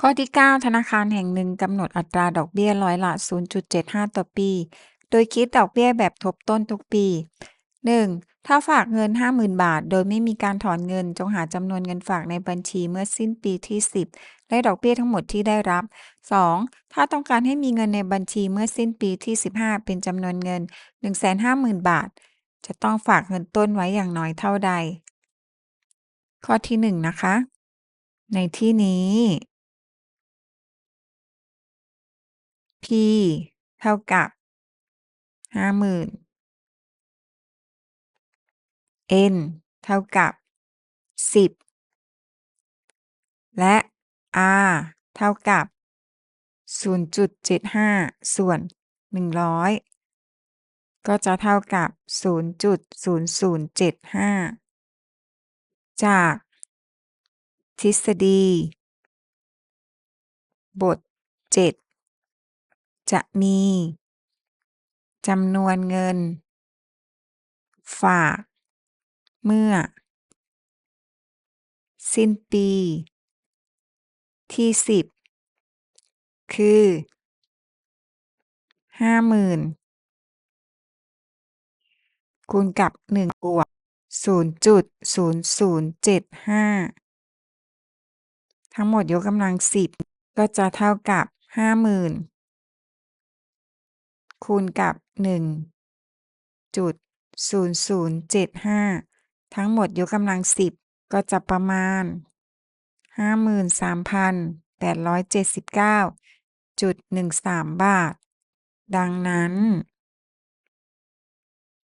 ข้อที่ 9 ธนาคารแห่งหนึ่งกำหนดอัตราดอกเบี้ยร้อยละ 0.75 ต่อปี โดยคิดดอกเบี้ยแบบทบต้นทุกปี 1. ถ้าฝากเงิน 50,000 บาท โดยไม่มีการถอนเงิน จงหาจำนวนเงินฝากในบัญชีเมื่อสิ้นปีที่ 10 และดอกเบี้ยทั้งหมดที่ได้รับ 2. ถ้าต้องการให้มีเงินในบัญชีเมื่อสิ้นปีที่ 15 เป็นจำนวนเงิน 150,000 บาท จะต้องฝากเงินต้นไว้อย่างน้อยเท่าใด ข้อที่ 1 นะคะ ในที่นี้ P เท่ากับ50,000 N เท่ากับ10และ R เท่ากับ 0.75 ส่วน 100 ก็จะเท่ากับ 0.0075 จาก ทฤษฎี บท 7 จะมีจำนวนเงิน ฝาก เมื่อ สิ้นปี ที่สิบคือห้าหมื่นคูณกับหนึ่งบวกศูนย์จุดศูนย์ศูนย์เจ็ดห้าทั้งหมดยกกำลังสิบก็จะเท่ากับห้าหมื่น คูณกับ 1.0075 ทั้งหมดยกกำลัง 10 ก็จะประมาณ 53,879.13 บาท ดังนั้น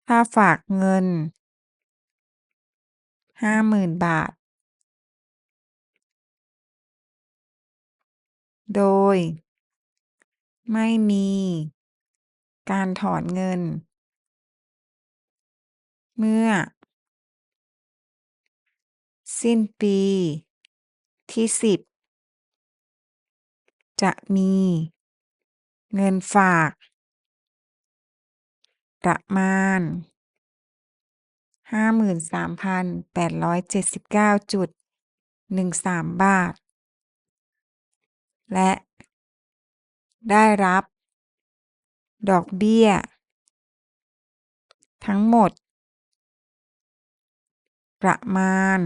ถ้าฝากเงิน 50,000 บาท โดย ไม่มี การถอนเงิน เมื่อ สิ้นปีที่10จะมีเงินฝาก ประมาณ 53,879.13 บาท และได้รับ ดอกเบี้ย ทั้งหมด ประมาณ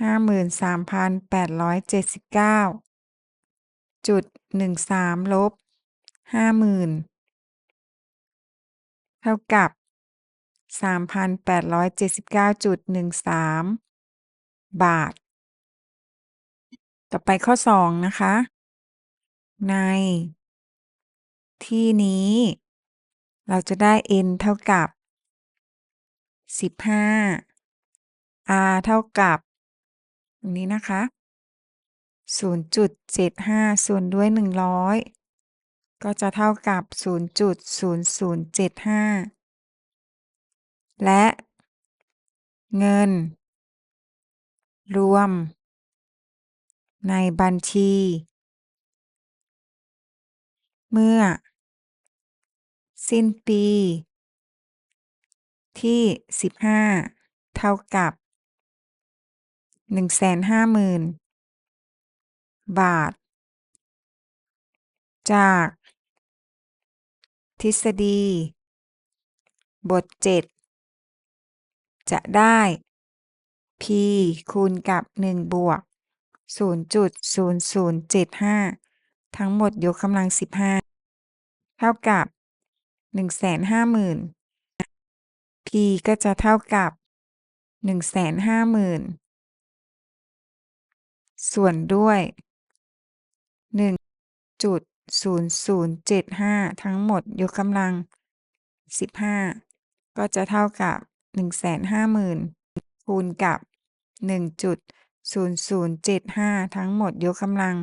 53,879.13ลบ50,000 เท่ากับ 3,879.13 บาท ต่อไปข้อ 2 นะคะ ใน ที่นี้ เราจะได้ N เท่ากับ 15 R เท่ากับตรงนี้นะคะ 0.75 ส่วนด้วย 100 ก็จะเท่ากับ 0.0075 และเงิน รวม ในบัญชี เมื่อ สิ้นปี ที่ 15 เท่ากับ 150,000 บาท จาก ทฤษฎี บท 7 จะได้ P คูณกับ 1 บวก 0.0075 ทั้งหมดยกกำลัง 15 ท่ากับ150,000 P ก็จะเท่ากับ150,000ส่วนด้วย1.0075ทั้งหมดยกกำลัง15ก็จะเท่ากับ150,000คูณกับ1.0075ทั้งหมดยกกำลัง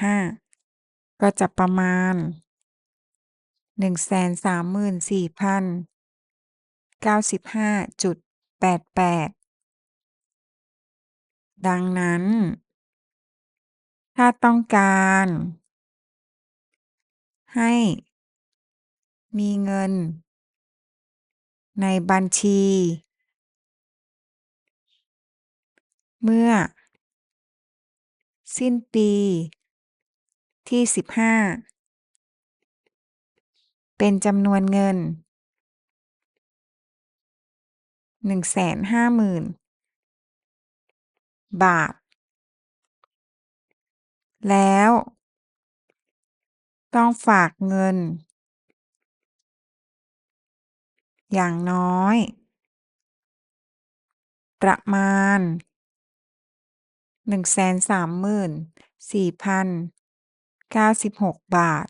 15ก็จะประมาณ 134,095.88ดังนั้น ถ้าต้องการ ให้มีเงิน ในบัญชี เมื่อ สิ้นปีที่15 เป็นจำนวนเงิน 150,000 บาท แล้ว ต้องฝากเงิน อย่างน้อย ประมาณ 134,096 บาท